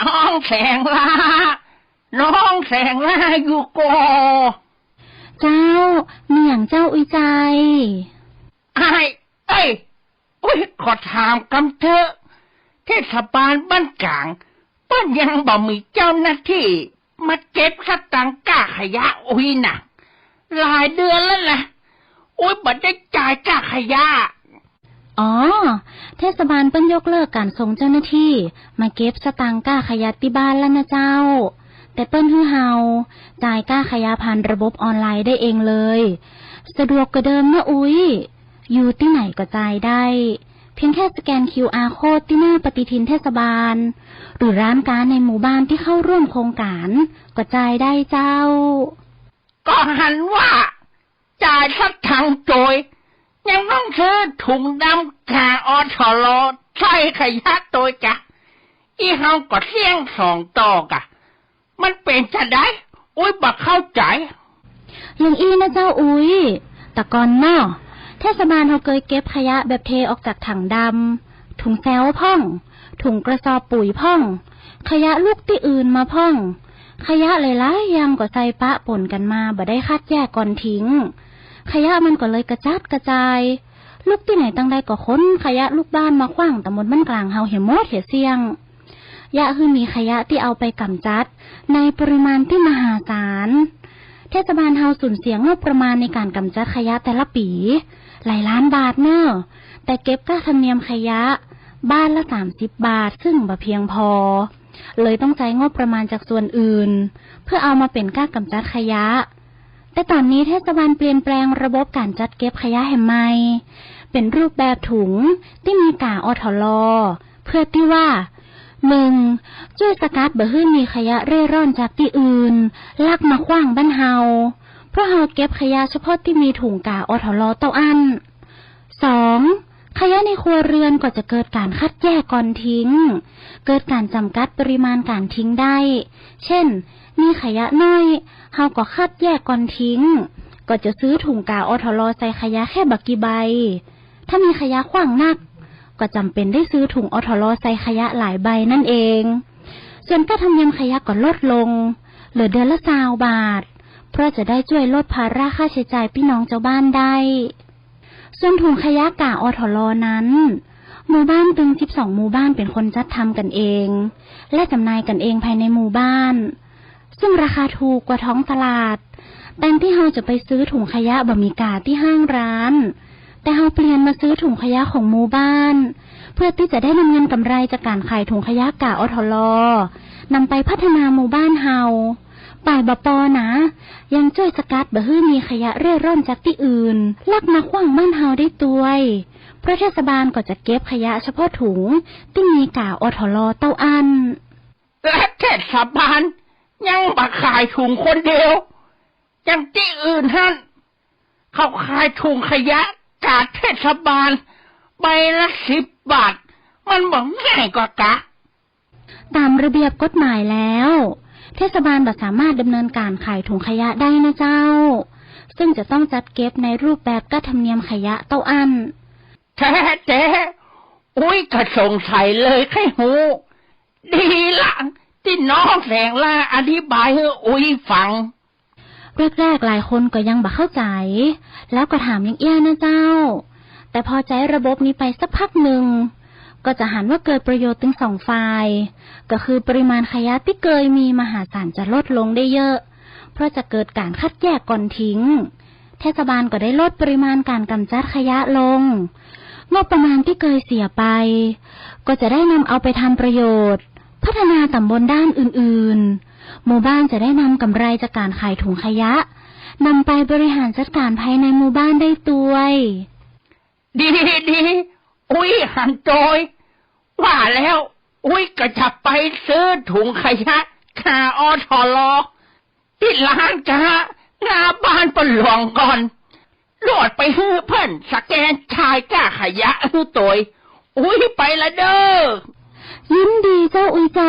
น้องแสงล่าน้องแสงล่าอยู่กอเจ้าเมีอย่างเจ้าอุ้ยใจไอ้เอ้ยอุ้ยขอถามกำเถอะเทศบาลบ้านกลางป้นยังบ่มีเจ้าหน้าที่ มาเก็บสตังค์ก้าขยะอุ้ยน่ะหลายเดือนแล้วล่ะอุ้ยบ่ได้จ่ายก้าขยะ อ๋อ เทศบาลเปิ้นยกเลิกการส่งเจ้าหน้าที่ มาเก็บสตางค์ก้าขยะที่บ้านแล้วนะเจ้า แต่เปิ้นฮือเฮาจ่ายก้าขยะผ่านระบบออนไลน์ได้เองเลย สะดวกกว่าเดิมนะอุ้ย อยู่ที่ไหนก็จ่ายได้ เพียงแค่สแกน QR โค้ดที่หน้าปฏิทินเทศบาล หรือร้านค้าในหมู่บ้านที่เข้าร่วมโครงการก็จ่ายได้เจ้า ก็หันว่า จ่ายสักทางโจย ยังต้องซื้อถุงดำกาออทอลอใส่ขยะตัวกะอีเฮาก็เสี่ยงสองต่อกะ มันเป็นจะได้ อุ้ยบักเข้าใจอย่างอี้นะเจ้าอุ้ยแต่ก่อนเนาะเทศบาลเขาเคยเก็บขยะแบบเทออกจากถังดำถุงแซวพ่อง ถุงกระสอบปุ๋ยพ่อง ขยะลูกที่อื่นมาพ่อง ขยะหลายๆอยางก็ใส่ปะปนกันมาบ่ได้คัดแยกก่อนทิ้ง ขยะมันก็เลยกระจัดกระจาย ลูกที่ไหนตั้งใดก็ค้นขยะลูกบ้านมาขว้างแต่มดมันกลางเฮาเหี่ยมดเหี่ยเสียงยะคือมีขยะที่เอาไปกำจัด ในปริมาณที่มหาศาล เทศบาลเฮาสูญเสียงบประมาณในการกำจัดขยะแต่ละปี หลายล้านบาทเนอะแต่เก็บค่าธรรมเนียมขยะ บ้านละสามสิบบาทซึ่งบ่เพียงพอ เลยต้องใช้งบประมาณจากส่วนอื่น เพื่อเอามาเป็นค่ากำจัดขยะ แต่ตอนนี้เทศบาลเปลี่ยนแปลงระบบการจัดเก็บขยะแห่งใหม่ เป็นรูปแบบถุงที่มีกาอทลอเพื่อที่ว่าหนึ่งช่วยสกัดบ่ให้มีขยะเร่ร่อนจากที่อื่น ลักมาขว้างบ้านเฮาเพราะเฮาเก็บขยะเฉพาะที่มีถุงกาอทลอเต้าอันสอง ขยะในครัวเรือนก็จะเกิดการคัดแยกก่อนทิ้ง เกิดการจำกัดปริมาณการทิ้งได้ เช่น มีขยะน้อยเฮาก็คัดแยกก่อนทิ้ง ก็จะซื้อถุงกาวอทลอใส่ขยะแค่บักกี่ใบ ถ้ามีขยะขว้างนัก ก็จำเป็นได้ซื้อถุงอทลอใส่ขยะหลายใบนั่นเอง ส่วนค่าธรรมเนียมขยะก็ลดลง เหลือเดือนละสาวบาท เพราะจะได้ช่วยลดภาระค่าใช้จ่ายพี่น้องเจ้าบ้านได้ ส่วนถุงขยะกาอทลอนั้น หมู่บ้านตึง12หมู่บ้านเป็นคนจัดทำกันเอง และจำหน่ายกันเองภายในหมู่บ้าน ซึ่งราคาถูกกว่าท้องตลาดแต่ที่เราจะไปซื้อถุงขยะบะหมี่กาที่ห้างร้าน แต่เราเปลี่ยนมาซื้อถุงขยะของหมู่บ้าน เพื่อที่จะได้นำเงินกำไรจากการขายถุงขยะกาอทลอนำไปพัฒนาหมู่บ้านเฮา บปอนะ ยังช่วยสกัดบ่ให้มีขยะเร่ร่อนจากที่อื่น ลักมาขว้างบ้านเฮาได้ตัวยเพราะเทศบาลก็จะเก็บขยะเฉพาะถุงที่มีกาอทลอเต้าอันและเทศบาลยังมาขายถุงคนเดียวอย่างที่อื่นท่านเขาขายถุงขยะจากเทศบาลใบละสิบบาท มันบอกง่ายกว่ากะ ตามระเบียบกฎหมายแล้ว เทศบาลบ่สามารถดำเนินการขายถุงขยะได้นะเจ้า ซึ่งจะต้องจัดเก็บในรูปแบบกธรรมเนียมขยะเต้าอันแท้แท้อุ้ยก็สงสัยเลยแค่หูดีละที่น้องแสงล่าอธิบายให้อุ้ยฟังแรกๆหลายคนก็ยังบ่เข้าใจ แล้วก็ถามยังเอี้ยนะเจ้า แต่พอใจระบบนี้ไปสักพักหนึ่ง ก็จะหันว่าเกิดประโยชน์ถึงสองฝ่าย ก็คือปริมาณขยะที่เคยมีมหาศาลจะลดลงได้เยอะ เพราะจะเกิดการคัดแยกก่อนทิ้ง เทศบาลก็ได้ลดปริมาณการกำจัดขยะลง งบประมาณที่เคยเสียไป ก็จะได้นำเอาไปทำประโยชน์ พัฒนาตำบลด้านอื่นๆ หมู่บ้านจะได้นำกำไรจากการขายถุงขยะนำไปบริหารจัดการภายในหมู่บ้านได้ตัวยดีดี อุ้ยหันโจยว่าแล้ว อุ้ยก็จะไปซื้อถุงขยะคาออทอลอที่ร้านกาหน้าบ้านปนหลวงก่อนโหลดไปฮื้อเพิ่นสแกนชายก้าขยะฮื้อตัวอุ้ยไปละเด้อยินดีเจ้าอุ้ยใจ